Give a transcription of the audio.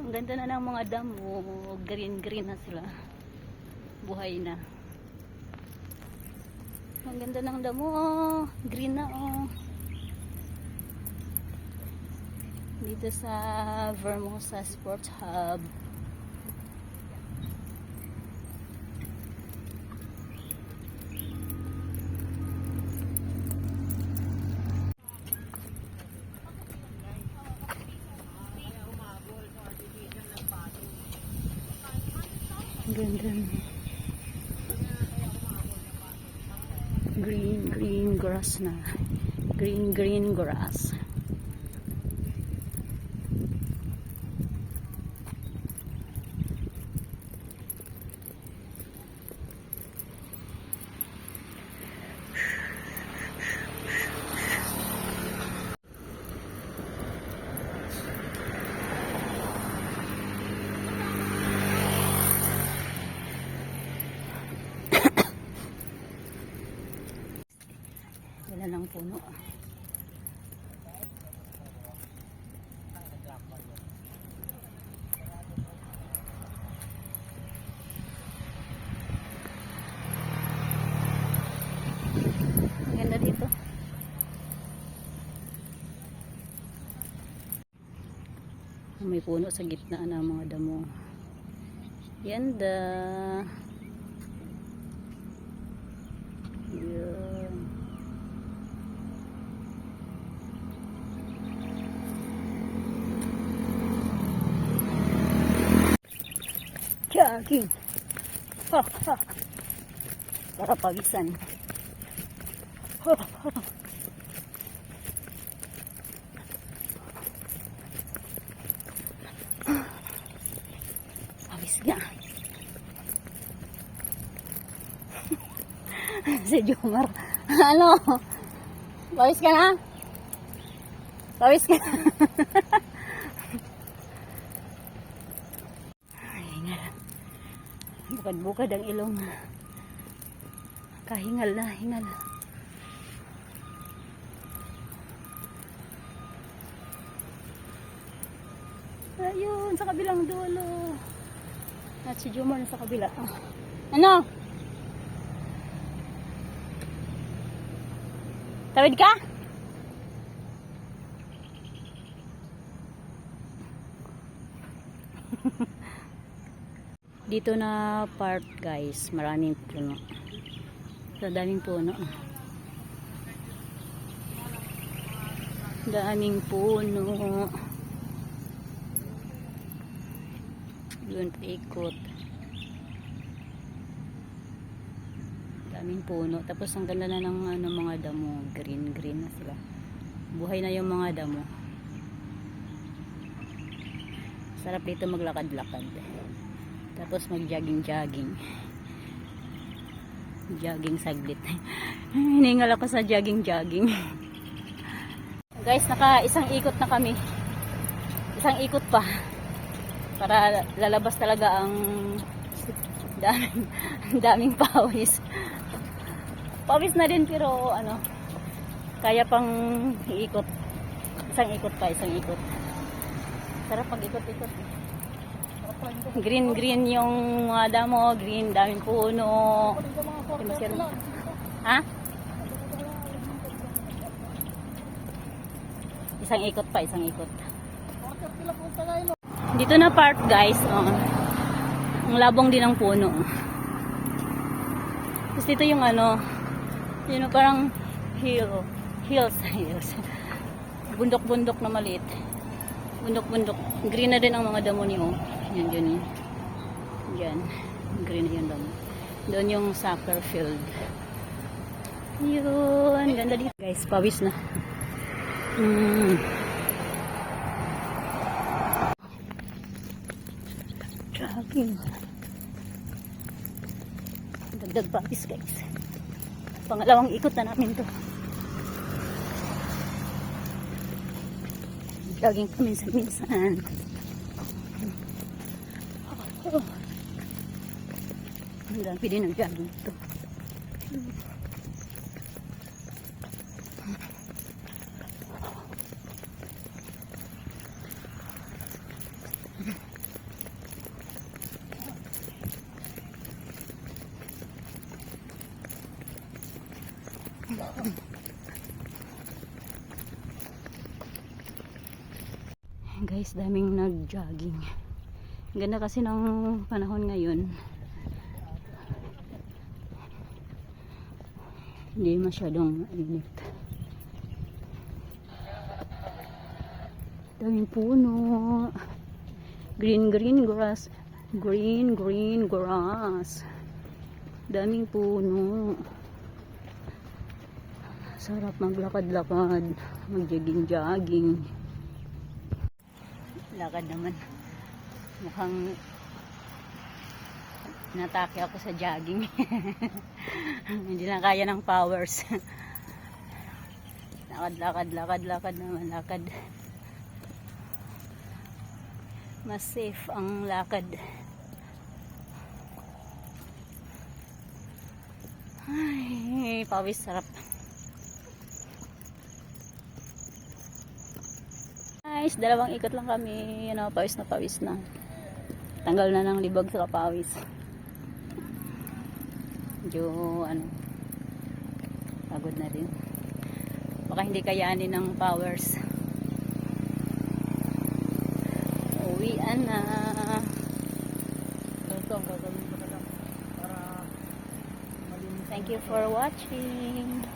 Ang ganda na ng mga damo. Green-green na sila. Buhay na. Ang ganda ng damo. oh. Green na oh. Dito sa Vermosa Sports Hub. Ganda. Green, green grass na. Green, green grass. Wala lang puno. Ang ganda dito. May puno sa gitna ng mga damo. Ganda. Yun. Jogging. Ha, ha. Para pagisan. Ha, ha. Pawis nga. si Jomar. Ano? Pawis ka na? Pawis ka na? Ay, nga. Bukad-bukad ang ilong. Kahingal na, hingal. Ayun, sa kabilang dulo. At si Jomar na sa kabila. Ah. Ano? Tawid ka? Dito na part guys, maraming puno. Sa daming puno. Daming puno. Yun, paikot. Daming puno. Tapos ang ganda na ng ano, mga damo. Green, green na sila. Buhay na yung mga damo. Sarap dito maglakad-lakad. Tapos mag-jogging-jogging. Jogging saglit. Hiningal ako sa jogging-jogging. Guys, naka isang ikot na kami. Isang ikot pa. Para lalabas talaga ang daming, daming pawis. Pawis na din pero ano, kaya pang iikot. Isang ikot pa, isang ikot. Sarap pag ikot-ikot. Green green yung mga damo, green, daming puno. Ha? Isang ikot pa, isang ikot. Dito na park guys. Oh. Ang labong din ng puno. Tapos dito yung ano, yun parang hill, hills, hills. Bundok-bundok na maliit. Bundok-bundok. Green na din ang mga damo niyo. Yan, yun. Yan. Green na yung damo. Doon yung soccer field. Yun. Ganda dito. Guys, pawis na. Mm. Jogging. Dagdag pawis guys. Pangalawang ikot na namin to. Jogging kami sa minsan. Oh. Ang dami din ng jogging ito. Guys, daming nag-jogging. Ganda kasi ng panahon ngayon. Hindi masyadong init. Daming puno. Green, green grass. Green, green grass. Daming puno. Sarap maglakad-lakad. Mag-jogging-jogging. Lakad naman. Mukhang natake ako sa jogging. Hindi na kaya ng powers. lakad, lakad, lakad, lakad naman, lakad. Mas safe ang lakad. Ay, pawis sarap. Guys, dalawang ikot lang kami. Ano, pawis na pawis na. Tanggal na ng libag sa kapawis. Medyo, ano, pagod na din. Baka hindi kayanin ng powers. Uwian na. Malinis. Thank you for watching.